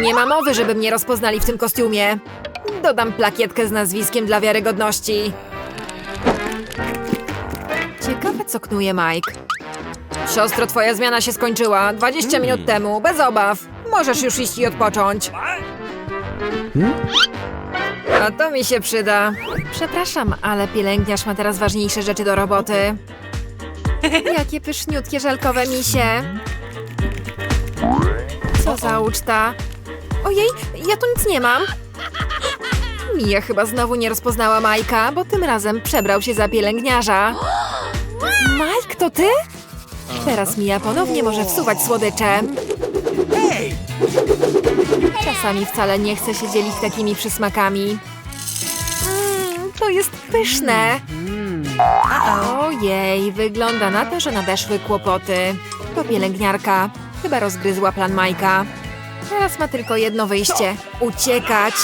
Nie ma mowy, żeby mnie rozpoznali w tym kostiumie. Dodam plakietkę z nazwiskiem dla wiarygodności. Ciekawe, co knuje Mike. Siostro, twoja zmiana się skończyła. 20 minut temu, bez obaw. Możesz już iść i odpocząć. A to mi się przyda. Przepraszam, ale pielęgniarz ma teraz ważniejsze rzeczy do roboty. Jakie pyszniutkie żelkowe misie. Co za uczta. Ojej, ja tu nic nie mam. Mija chyba znowu nie rozpoznała Majka, bo tym razem przebrał się za pielęgniarza. Mike, to ty? Teraz Mija ponownie może wsuwać słodycze. Czasami wcale nie chce się dzielić takimi przysmakami. Mm, to jest pyszne. Ojej, wygląda na to, że nadeszły kłopoty. To pielęgniarka. Chyba rozgryzła plan Majka. Teraz ma tylko jedno wyjście. Uciekać.